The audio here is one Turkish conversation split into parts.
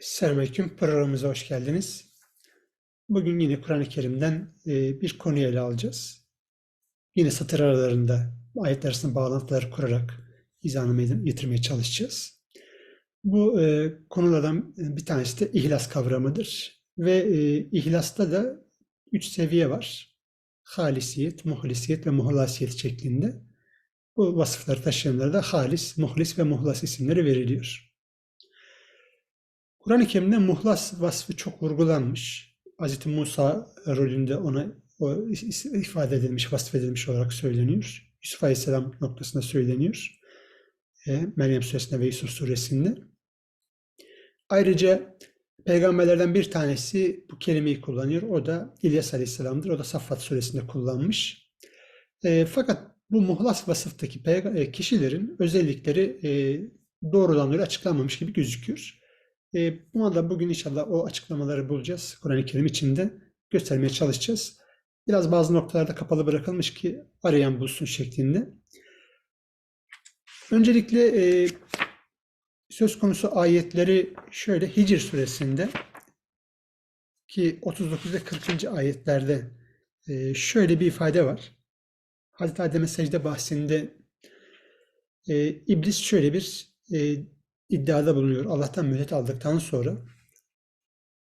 Selamünaleyküm. Programımıza hoş geldiniz. Bugün yine Kur'an-ı Kerim'den e, bir konuyu ele alacağız. Yine satır aralarında ayetler arasında bağlantılar kurarak izahını getirmeye çalışacağız. Bu e, konulardan bir tanesi de ihlas kavramıdır. Ve e, ihlasta da üç seviye var. Halisiyet, muhlisiyet ve muhlasiyet şeklinde. Bu vasıfları taşıyanlara da halis, muhlis ve muhlas isimleri veriliyor. Kur'an-ı Kerim'de muhlas vasfı çok vurgulanmış. Hz. Musa rolünde ona o ifade edilmiş, vasfedilmiş olarak söyleniyor. Yusuf Aleyhisselam noktasında söyleniyor. E, Meryem suresinde ve Yusuf suresinde. Ayrıca peygamberlerden bir tanesi bu kelimeyi kullanıyor. O da İlyas Aleyhisselam'dır. O da Saffat suresinde kullanmış. E, fakat bu muhlas vasıftaki e, kişilerin özellikleri e, doğrudan öyle açıklanmamış gibi gözüküyor. E, buna da bugün inşallah o açıklamaları bulacağız. Kur'an-ı Kerim içinde göstermeye çalışacağız. Biraz bazı noktalarda kapalı bırakılmış ki arayan bulsun şeklinde. Öncelikle e, söz konusu ayetleri şöyle Hicr suresinde ki 39 ve 40. ayetlerde e, şöyle bir ifade var. Hazreti Adem'e secde bahsinde e, iblis şöyle bir e, iddiada bulunuyor. Allah'tan mühlet aldıktan sonra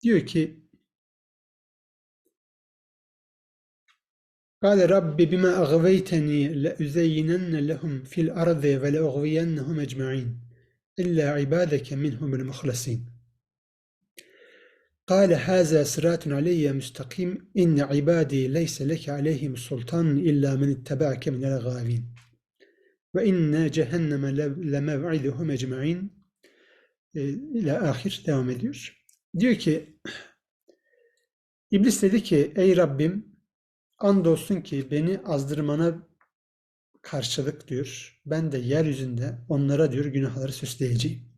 diyor ki قال رب بما أغويتني لأزينن لهم في الأرض ولأغوينهم أجمعين إلا عبادك منهم المخلصين قال هذا صراط علي مستقيم إن عبادي ليس لك عليهم سلطان إلا من اتبعك من الغاوين وإن جهنم لموعدهم أجمعين e, ile ahir devam ediyor. Diyor ki İblis dedi ki ey Rabbim andolsun ki beni azdırmana karşılık diyor. Ben de yeryüzünde onlara diyor günahları süsleyeceğim.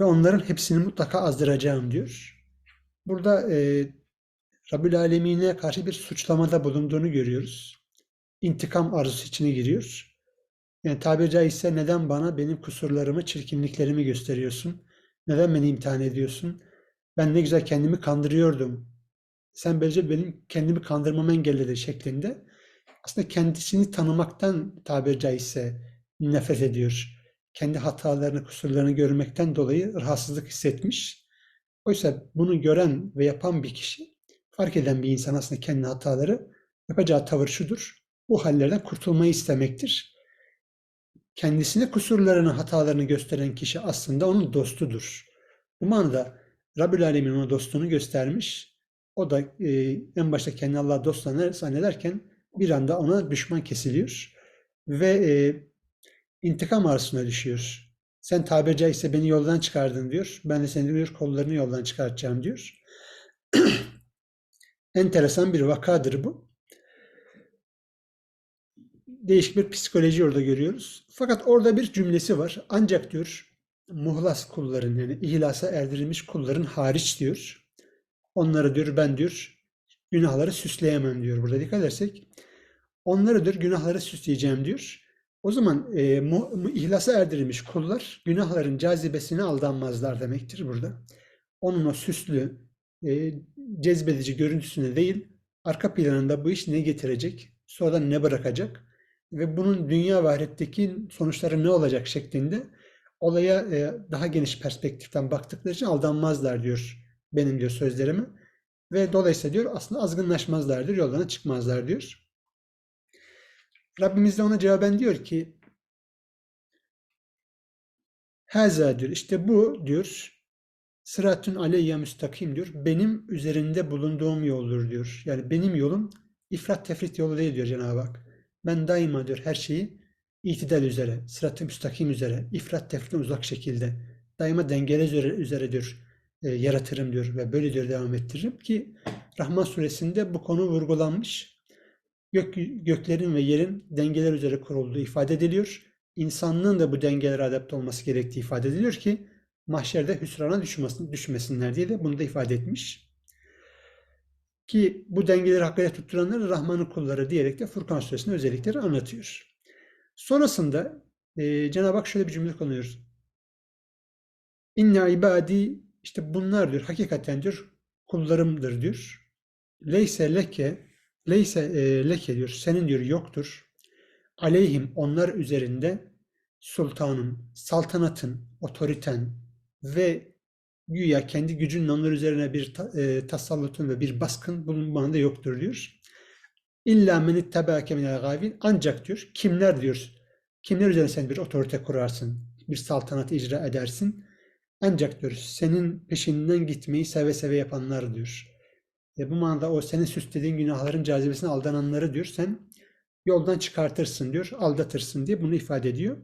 Ve onların hepsini mutlaka azdıracağım diyor. Burada e, Rabbül Alemin'e karşı bir suçlamada bulunduğunu görüyoruz. İntikam arzusu içine giriyor. Yani tabiri caizse neden bana benim kusurlarımı, çirkinliklerimi gösteriyorsun? Neden beni imtihan ediyorsun? Ben ne güzel kendimi kandırıyordum. Sen böylece benim kendimi kandırmamı engelledi şeklinde. Aslında kendisini tanımaktan tabiri caizse nefret ediyor. Kendi hatalarını, kusurlarını görmekten dolayı rahatsızlık hissetmiş. Oysa bunu gören ve yapan bir kişi, fark eden bir insan aslında kendi hataları, yapacağı tavır şudur. Bu hallerden kurtulmayı istemektir kendisine kusurlarını, hatalarını gösteren kişi aslında onun dostudur. Bu manada Rabbül Alemin ona dostluğunu göstermiş. O da e, en başta kendi Allah'a dost zannederken bir anda ona düşman kesiliyor. Ve e, intikam arzusuna düşüyor. Sen tabiri caizse beni yoldan çıkardın diyor. Ben de seni diyor kollarını yoldan çıkartacağım diyor. Enteresan bir vakadır bu değişik bir psikoloji orada görüyoruz. Fakat orada bir cümlesi var. Ancak diyor muhlas kulların yani ihlasa erdirilmiş kulların hariç diyor. Onları diyor ben diyor günahları süsleyemem diyor. Burada dikkat edersek onları diyor günahları süsleyeceğim diyor. O zaman e, mu, ihlasa erdirilmiş kullar günahların cazibesine aldanmazlar demektir burada. Onun o süslü, e, cezbedici görüntüsüne değil, arka planında bu iş ne getirecek, sonradan ne bırakacak, ve bunun dünya ve ahiretteki sonuçları ne olacak şeklinde olaya e, daha geniş perspektiften baktıkları için aldanmazlar diyor benim diyor sözlerimi. Ve dolayısıyla diyor aslında azgınlaşmazlar diyor, çıkmazlar diyor. Rabbimiz de ona cevaben diyor ki Haza diyor işte bu diyor sıratun aleyya müstakim diyor. Benim üzerinde bulunduğum yoldur diyor. Yani benim yolum ifrat tefrit yolu değil diyor Cenab-ı Hak. Ben daima diyor her şeyi itidal üzere, sırat-ı müstakim üzere, ifrat tefritten uzak şekilde daima dengeli üzere, üzere diyor e, yaratırım diyor ve böyle diyor devam ettiririm ki Rahman suresinde bu konu vurgulanmış. Gök, göklerin ve yerin dengeler üzere kurulduğu ifade ediliyor. İnsanlığın da bu dengelere adapte olması gerektiği ifade ediliyor ki mahşerde hüsrana düşmesin, düşmesinler diye de bunu da ifade etmiş. Ki bu dengeleri hakkıyla tutturanlar Rahman'ın kulları diyerek de Furkan suresinde özellikleri anlatıyor. Sonrasında e, Cenab-ı Hak şöyle bir cümle kullanıyor. İnne ibadi işte bunlar diyor hakikaten diyor kullarımdır diyor. Leyse leke leyse e, leke diyor senin diyor yoktur. Aleyhim onlar üzerinde sultanın, saltanatın, otoriten ve güya kendi gücünün onlar üzerine bir e, tasallutun ve bir baskın bulunmanda yoktur diyor. İlla men ittabâke minel gâvin. Ancak diyor kimler diyor kimler üzerine sen bir otorite kurarsın, bir saltanat icra edersin. Ancak diyor senin peşinden gitmeyi seve seve yapanlar diyor. E bu manada o senin süslediğin günahların cazibesine aldananları diyor sen yoldan çıkartırsın diyor, aldatırsın diye bunu ifade ediyor.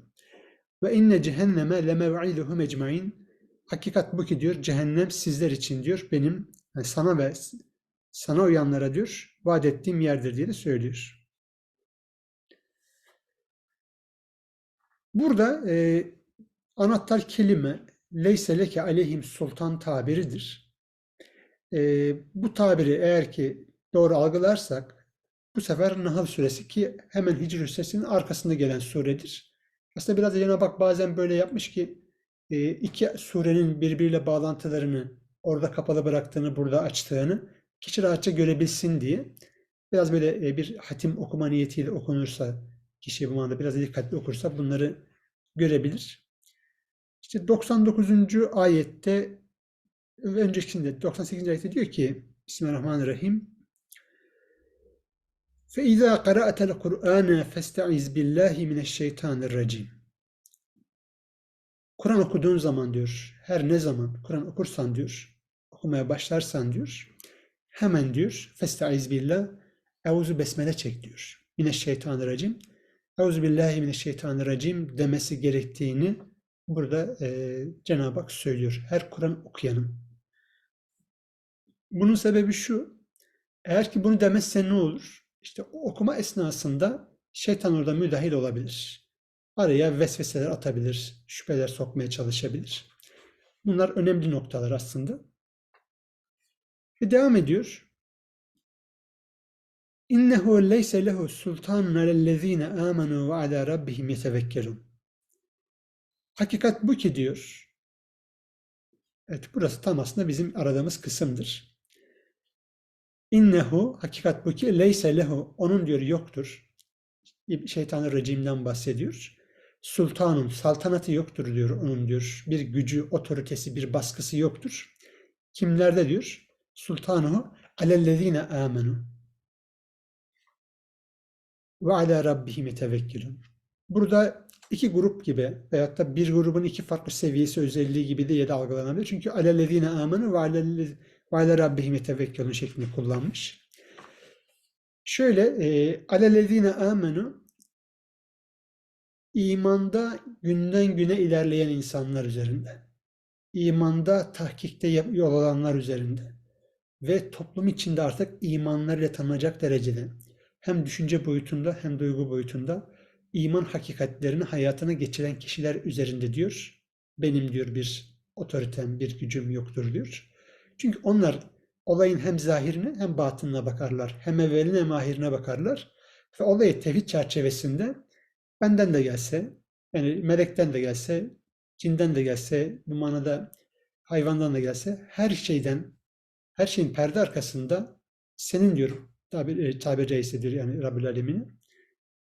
Ve inne cehenneme lemev'iduhum ecmaîn. Hakikat bu ki diyor cehennem sizler için diyor benim yani sana ve sana uyanlara diyor vaat ettiğim yerdir diye de söylüyor. Burada e, anahtar kelime leyse leke aleyhim sultan tabiridir. E, bu tabiri eğer ki doğru algılarsak bu sefer Nahl suresi ki hemen Hicr suresinin arkasında gelen suredir. Aslında biraz da Cenab-ı Hak bazen böyle yapmış ki e, iki surenin birbiriyle bağlantılarını orada kapalı bıraktığını, burada açtığını kişi rahatça görebilsin diye biraz böyle e, bir hatim okuma niyetiyle okunursa kişi bu manada biraz dikkatli okursa bunları görebilir. İşte 99. ayette ve öncekinde 98. ayette diyor ki Bismillahirrahmanirrahim فَاِذَا قَرَأَتَ الْقُرْآنَ فَاسْتَعِذْ بِاللّٰهِ مِنَ الشَّيْطَانِ الرَّجِيمِ Kur'an okuduğun zaman diyor, her ne zaman Kur'an okursan diyor, okumaya başlarsan diyor, hemen diyor, festaiz billah, euzu besmele çek diyor. Mineşşeytanirracim. Euzu billahi mineşşeytanirracim demesi gerektiğini burada e, Cenab-ı Hak söylüyor. Her Kur'an okuyanın. Bunun sebebi şu, eğer ki bunu demezse ne olur? İşte okuma esnasında şeytan orada müdahil olabilir. Araya vesveseler atabilir, şüpheler sokmaya çalışabilir. Bunlar önemli noktalar aslında. Ve devam ediyor. İnnehu leyse lehu sultanun alellezine amenu ve ala rabbihim yetevekkelun. Hakikat bu ki diyor. Evet burası tam aslında bizim aradığımız kısımdır. İnnehu hakikat bu ki leyse lehu onun diyor yoktur. Şeytanın rejimden bahsediyor. Sultanun saltanatı yoktur diyor onun diyor. Bir gücü, otoritesi, bir baskısı yoktur. Kimlerde diyor? Sultanuhu alellezine amenu ve ala rabbihim yetevekkilun. Burada iki grup gibi veyahut da bir grubun iki farklı seviyesi özelliği gibi diye de algılanabilir. Çünkü alellezine amenu ve ala rabbihim yetevekkülün şeklinde kullanmış. Şöyle e, alellezine amenu imanda günden güne ilerleyen insanlar üzerinde. imanda tahkikte yol alanlar üzerinde. Ve toplum içinde artık imanlarıyla tanınacak derecede hem düşünce boyutunda hem duygu boyutunda iman hakikatlerini hayatına geçiren kişiler üzerinde diyor. Benim diyor bir otoritem, bir gücüm yoktur diyor. Çünkü onlar olayın hem zahirine hem batınına bakarlar. Hem evveline hem ahirine bakarlar. Ve olayı tevhid çerçevesinde benden de gelse, yani melekten de gelse, cinden de gelse, bu manada hayvandan da gelse, her şeyden, her şeyin perde arkasında senin diyor tabiri, tabiri caizse diyor yani Rabbül Alemin'in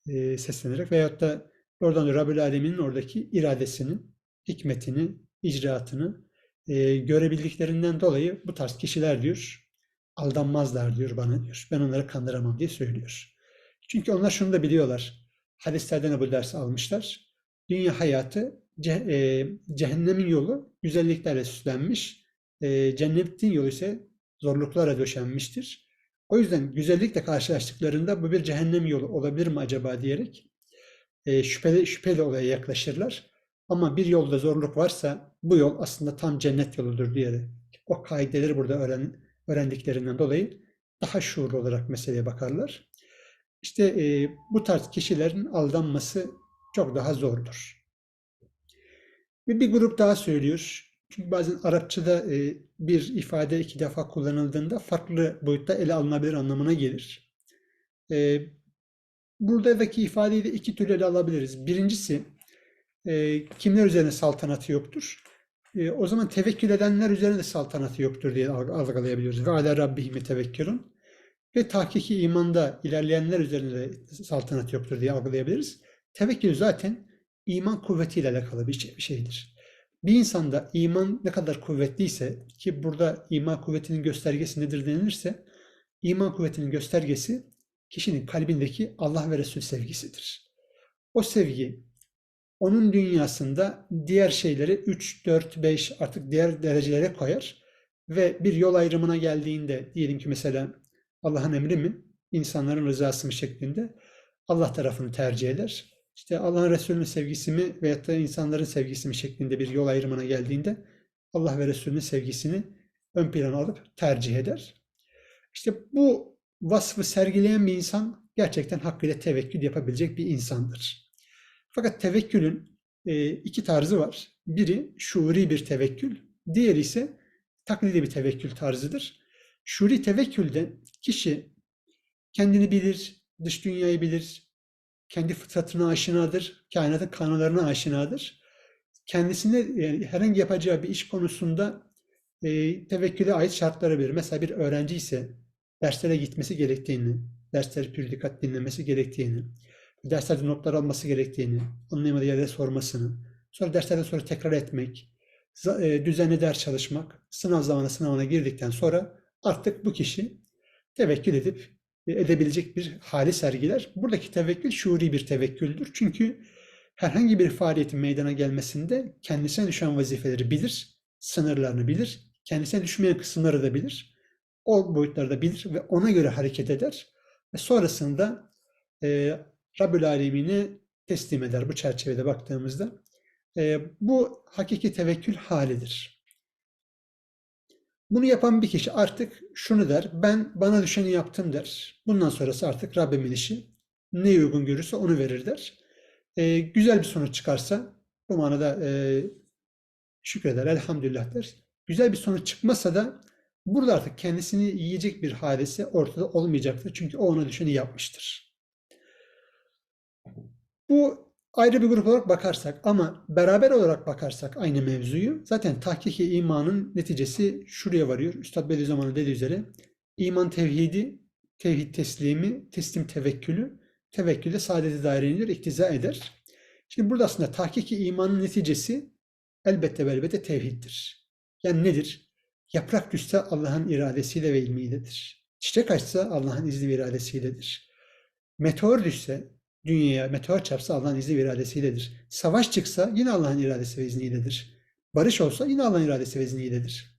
e, seslenerek veyahut da oradan Rabbül Alemin'in oradaki iradesini, hikmetini, icraatını e, görebildiklerinden dolayı bu tarz kişiler diyor aldanmazlar diyor bana diyor. Ben onları kandıramam diye söylüyor. Çünkü onlar şunu da biliyorlar. Hadislerden de bu dersi almışlar. Dünya hayatı ce, e, cehennemin yolu güzelliklerle süslenmiş. E, cennetin yolu ise zorluklara döşenmiştir. O yüzden güzellikle karşılaştıklarında bu bir cehennem yolu olabilir mi acaba diyerek e, şüpheli, şüpheli olaya yaklaşırlar. Ama bir yolda zorluk varsa bu yol aslında tam cennet yoludur diyerek o kaideleri burada öğren, öğrendiklerinden dolayı daha şuurlu olarak meseleye bakarlar. İşte e, bu tarz kişilerin aldanması çok daha zordur. Ve bir grup daha söylüyor. Çünkü bazen Arapçada e, bir ifade iki defa kullanıldığında farklı boyutta ele alınabilir anlamına gelir. E, buradaki ifadeyi de iki türlü ele alabiliriz. Birincisi e, kimler üzerine saltanatı yoktur? e, o zaman tevekkül edenler üzerinde de saltanatı yoktur diye alg- algılayabiliyoruz. Ve ala rabbihim tevekkülün. Ve tahkiki imanda ilerleyenler üzerinde de saltanat yoktur diye algılayabiliriz. Tevekkül zaten iman kuvvetiyle alakalı bir, şey, bir şeydir. Bir insanda iman ne kadar kuvvetliyse ki burada iman kuvvetinin göstergesi nedir denilirse iman kuvvetinin göstergesi kişinin kalbindeki Allah ve Resul sevgisidir. O sevgi onun dünyasında diğer şeyleri 3, 4, 5 artık diğer derecelere koyar ve bir yol ayrımına geldiğinde diyelim ki mesela Allah'ın emri mi, insanların rızası mı şeklinde Allah tarafını tercih eder. İşte Allah'ın Resulü'nün sevgisi mi veyahut da insanların sevgisi mi şeklinde bir yol ayrımına geldiğinde Allah ve Resulü'nün sevgisini ön plana alıp tercih eder. İşte bu vasfı sergileyen bir insan gerçekten hakkıyla tevekkül yapabilecek bir insandır. Fakat tevekkülün e, iki tarzı var. Biri şuuri bir tevekkül, diğeri ise taklidi bir tevekkül tarzıdır. Şuuri tevekkülde kişi kendini bilir, dış dünyayı bilir, kendi fıtratına aşinadır, kainatın kanunlarına aşinadır. Kendisine yani herhangi yapacağı bir iş konusunda e, tevekküle ait şartları bilir. Mesela bir öğrenci ise derslere gitmesi gerektiğini, dersleri pür dikkat dinlemesi gerektiğini, derslerde notlar alması gerektiğini, anlayamadığı yerde sormasını, sonra derslerden sonra tekrar etmek, e, düzenli ders çalışmak, sınav zamanı sınavına girdikten sonra artık bu kişi tevekkül edip e, edebilecek bir hali sergiler. Buradaki tevekkül şuuri bir tevekküldür. Çünkü herhangi bir faaliyetin meydana gelmesinde kendisine düşen vazifeleri bilir, sınırlarını bilir, kendisine düşmeyen kısımları da bilir. O boyutları da bilir ve ona göre hareket eder. Ve sonrasında e, Rabbül Alemin'e teslim eder bu çerçevede baktığımızda. E, bu hakiki tevekkül halidir. Bunu yapan bir kişi artık şunu der, ben bana düşeni yaptım der. Bundan sonrası artık Rabbimin işi. Ne uygun görürse onu verir der. E, güzel bir sonuç çıkarsa bu manada e, şükreder, elhamdülillah der. Güzel bir sonuç çıkmasa da burada artık kendisini yiyecek bir hadise ortada olmayacaktır. Çünkü o ona düşeni yapmıştır. Bu ayrı bir grup olarak bakarsak ama beraber olarak bakarsak aynı mevzuyu zaten tahkiki imanın neticesi şuraya varıyor. Üstad Bediüzzaman'ın dediği üzere iman tevhidi, tevhid teslimi, teslim tevekkülü, tevekkülde saadeti dairenidir, iktiza eder. Şimdi burada aslında tahkiki imanın neticesi elbette ve elbette tevhiddir. Yani nedir? Yaprak düşse Allah'ın iradesiyle ve ilmiyledir. Çiçek açsa Allah'ın izni ve iradesiyledir. Meteor düşse dünyaya meteor çarpsa Allah'ın izni ve iradesiyledir. Savaş çıksa yine Allah'ın iradesi ve izniyledir. Barış olsa yine Allah'ın iradesi ve izniyledir.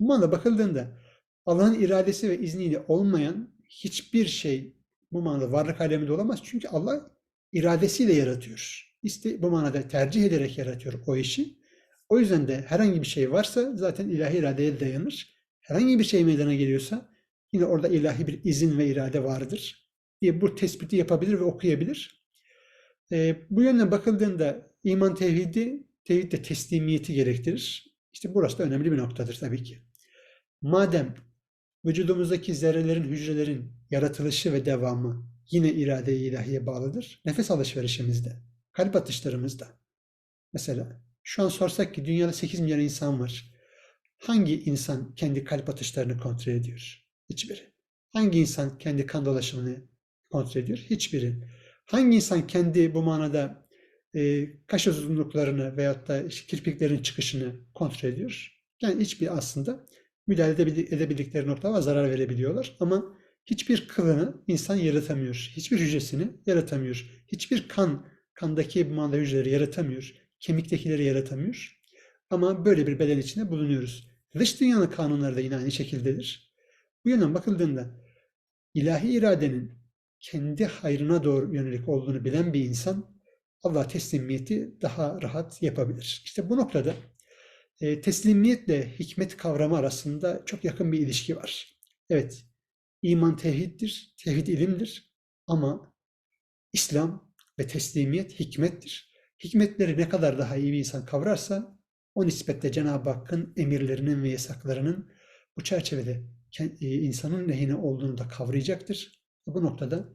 Bu manada bakıldığında Allah'ın iradesi ve izniyle olmayan hiçbir şey bu manada varlık aleminde olamaz. Çünkü Allah iradesiyle yaratıyor. İşte bu manada tercih ederek yaratıyor o işi. O yüzden de herhangi bir şey varsa zaten ilahi iradeye dayanır. Herhangi bir şey meydana geliyorsa yine orada ilahi bir izin ve irade vardır diye bu tespiti yapabilir ve okuyabilir. E, bu yönden bakıldığında iman tevhidi, tevhid de teslimiyeti gerektirir. İşte burası da önemli bir noktadır tabii ki. Madem vücudumuzdaki zerrelerin, hücrelerin yaratılışı ve devamı yine irade-i ilahiye bağlıdır. Nefes alışverişimizde, kalp atışlarımızda. Mesela şu an sorsak ki dünyada 8 milyar insan var. Hangi insan kendi kalp atışlarını kontrol ediyor? Hiçbiri. Hangi insan kendi kan dolaşımını kontrol ediyor? Hiçbiri. Hangi insan kendi bu manada e, kaş uzunluklarını veyahut da kirpiklerin çıkışını kontrol ediyor? Yani hiçbir aslında müdahale edebild- edebildikleri nokta var, zarar verebiliyorlar. Ama hiçbir kılını insan yaratamıyor. Hiçbir hücresini yaratamıyor. Hiçbir kan, kandaki bu manada hücreleri yaratamıyor. Kemiktekileri yaratamıyor. Ama böyle bir beden içinde bulunuyoruz. Dış dünyanın kanunları da yine aynı şekildedir. Bu yönden bakıldığında ilahi iradenin kendi hayrına doğru yönelik olduğunu bilen bir insan Allah teslimiyeti daha rahat yapabilir. İşte bu noktada e, teslimiyetle hikmet kavramı arasında çok yakın bir ilişki var. Evet, iman tevhiddir, tevhid ilimdir ama İslam ve teslimiyet hikmettir. Hikmetleri ne kadar daha iyi bir insan kavrarsa o nispetle Cenab-ı Hakk'ın emirlerinin ve yasaklarının bu çerçevede e, insanın lehine olduğunu da kavrayacaktır. Bu noktada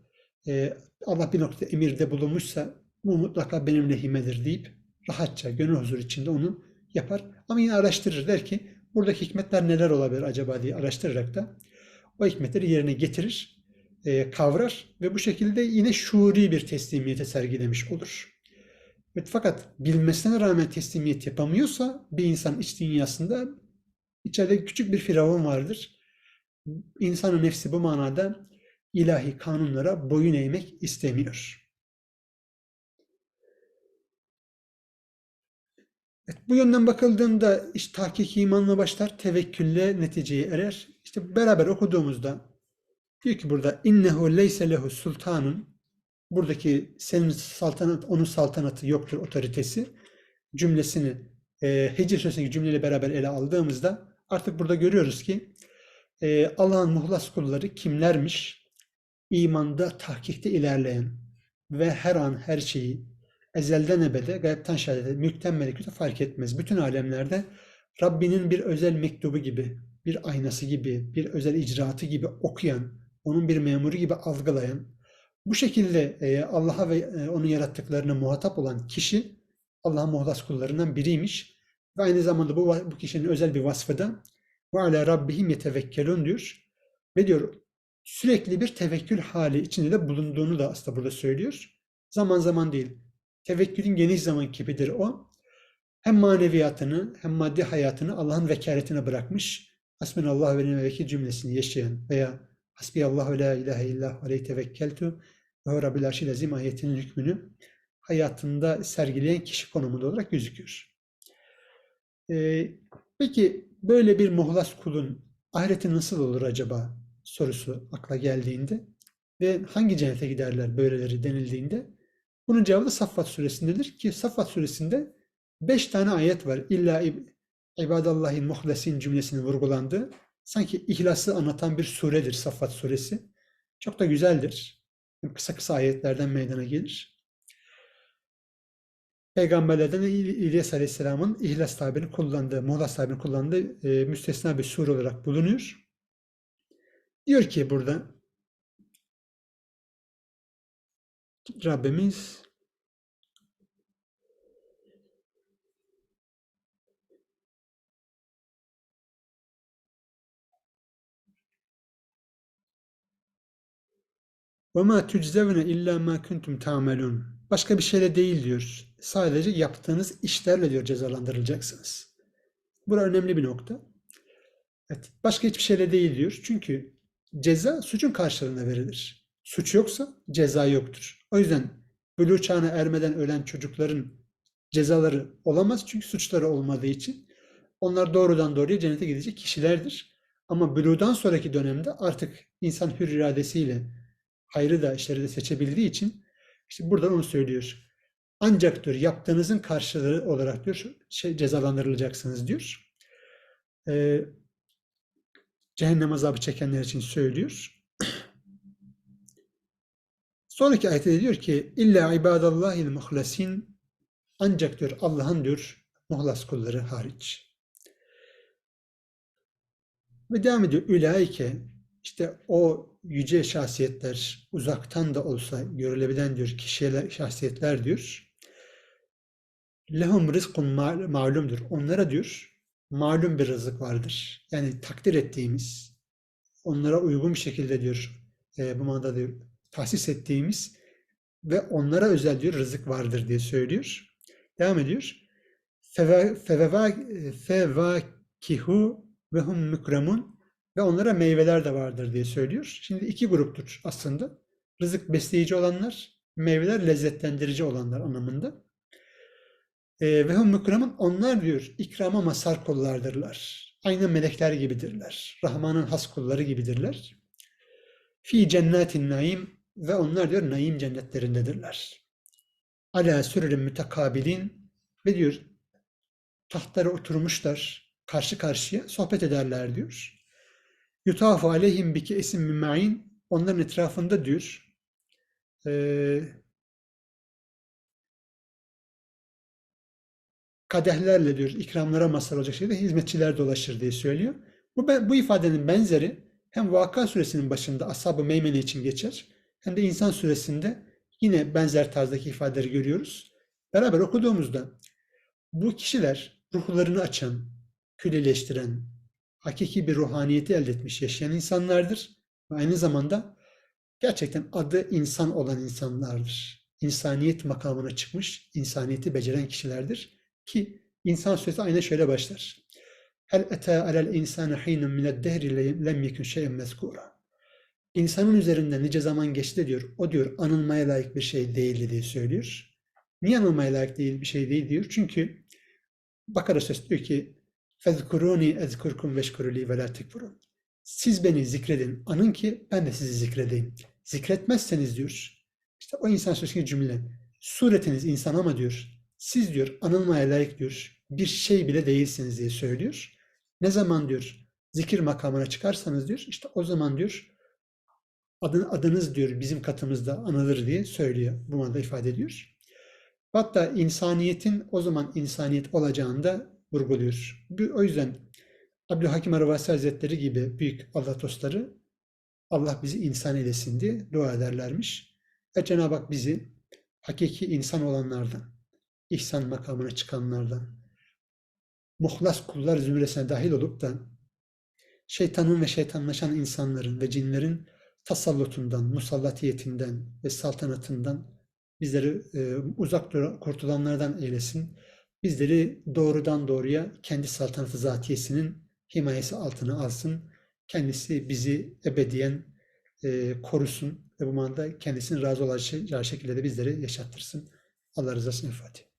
e, Allah bir noktada emirde bulunmuşsa bu mutlaka benim lehimedir deyip rahatça gönül huzuru içinde onu yapar. Ama yine araştırır der ki buradaki hikmetler neler olabilir acaba diye araştırarak da o hikmetleri yerine getirir, e, kavrar ve bu şekilde yine şuuri bir teslimiyete sergilemiş olur. Evet, fakat bilmesine rağmen teslimiyet yapamıyorsa bir insan iç dünyasında içeride küçük bir firavun vardır. İnsanın nefsi bu manada ilahi kanunlara boyun eğmek istemiyor. Evet, bu yönden bakıldığında iş tahkik imanla başlar, tevekkülle neticeye erer. İşte beraber okuduğumuzda diyor ki burada innehu leyse lehu sultanun buradaki senin saltanat, onun saltanatı yoktur otoritesi cümlesini e, Hicr Suresi'ndeki cümleyle beraber ele aldığımızda artık burada görüyoruz ki e, Allah'ın muhlas kulları kimlermiş? İmanda, tahkikte ilerleyen ve her an her şeyi ezelden ebede, gayipten şehadete, mülkten melekute fark etmez. Bütün alemlerde Rabbinin bir özel mektubu gibi, bir aynası gibi, bir özel icraatı gibi okuyan, onun bir memuru gibi algılayan, bu şekilde e, Allah'a ve e, onun yarattıklarına muhatap olan kişi Allah'ın muhlas kullarından biriymiş. Ve aynı zamanda bu, bu kişinin özel bir vasfı da ve ala rabbihim yetevekkelun diyor. Ve diyor sürekli bir tevekkül hali içinde de bulunduğunu da aslında burada söylüyor. Zaman zaman değil. Tevekkülün geniş zaman kipidir o. Hem maneviyatını hem maddi hayatını Allah'ın vekaletine bırakmış. Hasbunallah ve ni'mel vekil cümlesini yaşayan veya Hasbiyallah ve la ilahe illallah aleyhi tevekkeltu ve Rabbil arşil azim ayetinin hükmünü hayatında sergileyen kişi konumunda olarak gözüküyor. Ee, peki böyle bir muhlas kulun ahireti nasıl olur acaba sorusu akla geldiğinde ve hangi cennete giderler böyleleri denildiğinde bunun cevabı da Saffat suresindedir ki Saffat suresinde beş tane ayet var. İlla ibadallahi muhlesin cümlesinin vurgulandığı sanki ihlası anlatan bir suredir Saffat suresi. Çok da güzeldir. Kısa kısa ayetlerden meydana gelir. Peygamberlerden İlyas Aleyhisselam'ın ihlas tabirini kullandığı, muhlas tabirini kullandığı müstesna bir sure olarak bulunuyor. Diyor ki burada Rabbimiz وَمَا تُجْزَوْنَ اِلَّا مَا كُنْتُمْ تَعْمَلُونَ Başka bir şeyle değil diyor. Sadece yaptığınız işlerle diyor cezalandırılacaksınız. Bura önemli bir nokta. Evet, başka hiçbir şeyle değil diyor. Çünkü ceza suçun karşılığında verilir. Suç yoksa ceza yoktur. O yüzden buluğ çağına ermeden ölen çocukların cezaları olamaz. Çünkü suçları olmadığı için. Onlar doğrudan doğruya cennete gidecek kişilerdir. Ama buluğdan sonraki dönemde artık insan hür iradesiyle hayrı da işleri de seçebildiği için işte buradan onu söylüyor. Ancak diyor yaptığınızın karşılığı olarak diyor şey, cezalandırılacaksınız diyor. Ee, cehennem azabı çekenler için söylüyor. Sonraki ayette diyor ki illa ibadallahil muhlasin ancak diyor Allah'ın diyor muhlas kulları hariç. Ve devam ediyor. Ülaike işte o yüce şahsiyetler uzaktan da olsa görülebilen diyor kişiler, şahsiyetler diyor. Lehum rızkun malumdur. Onlara diyor malum bir rızık vardır. Yani takdir ettiğimiz, onlara uygun bir şekilde diyor e, bu manada diyor tahsis ettiğimiz ve onlara özel diyor rızık vardır diye söylüyor. Devam ediyor. Fevakihu ve hum mükremun ve onlara meyveler de vardır diye söylüyor. Şimdi iki gruptur aslında. Rızık besleyici olanlar, meyveler lezzetlendirici olanlar anlamında. E, ve hum mükremun onlar diyor ikrama mazhar kullardırlar. Aynı melekler gibidirler. Rahman'ın has kulları gibidirler. Fi cennetin naim ve onlar diyor naim cennetlerindedirler. Ala sürürün mütekabilin ve diyor tahtlara oturmuşlar karşı karşıya sohbet ederler diyor. Yutafu aleyhim biki esim mümmain onların etrafında diyor e, kadehlerle diyor ikramlara mazhar olacak şekilde hizmetçiler dolaşır diye söylüyor. Bu, bu ifadenin benzeri hem Vaka suresinin başında Ashab-ı Meymene için geçer hem de İnsan suresinde yine benzer tarzdaki ifadeleri görüyoruz. Beraber okuduğumuzda bu kişiler ruhlarını açan, küllileştiren, hakiki bir ruhaniyeti elde etmiş yaşayan insanlardır. Ve aynı zamanda gerçekten adı insan olan insanlardır. İnsaniyet makamına çıkmış, insaniyeti beceren kişilerdir. Ki insan sözü aynen şöyle başlar. Hel ete alel insane hinun mined dehri lem yekun şey'en mezkura. İnsanın üzerinden nice zaman geçti diyor. O diyor anılmaya layık bir şey değildi diye söylüyor. Niye anılmaya layık değil bir şey değil diyor. Çünkü Bakara Suresi diyor ki فَذْكُرُونِ اَذْكُرْكُمْ وَشْكُرُ لِي وَلَا تَكْفُرُونَ Siz beni zikredin, anın ki ben de sizi zikredeyim. Zikretmezseniz diyor, işte o insan sözündeki cümle, suretiniz insan ama diyor, siz diyor anılmaya layık diyor, bir şey bile değilsiniz diye söylüyor. Ne zaman diyor zikir makamına çıkarsanız diyor, işte o zaman diyor adın, adınız diyor bizim katımızda anılır diye söylüyor. Bu manada ifade ediyor. Hatta insaniyetin o zaman insaniyet olacağını da vurguluyor. O yüzden Abdülhakim Arvasi Hazretleri gibi büyük Allah dostları Allah bizi insan eylesin diye dua ederlermiş. Ve Cenab-ı Hak bizi hakiki insan olanlardan, ihsan makamına çıkanlardan, muhlas kullar zümresine dahil olup da şeytanın ve şeytanlaşan insanların ve cinlerin tasallutundan, musallatiyetinden ve saltanatından bizleri e, uzak dura- kurtulanlardan eylesin. Bizleri doğrudan doğruya kendi saltanatı zatiyesinin himayesi altına alsın. Kendisi bizi ebediyen e, korusun ve bu manada kendisinin razı olacağı şekilde de bizleri yaşattırsın. Allah rızası için Fatiha.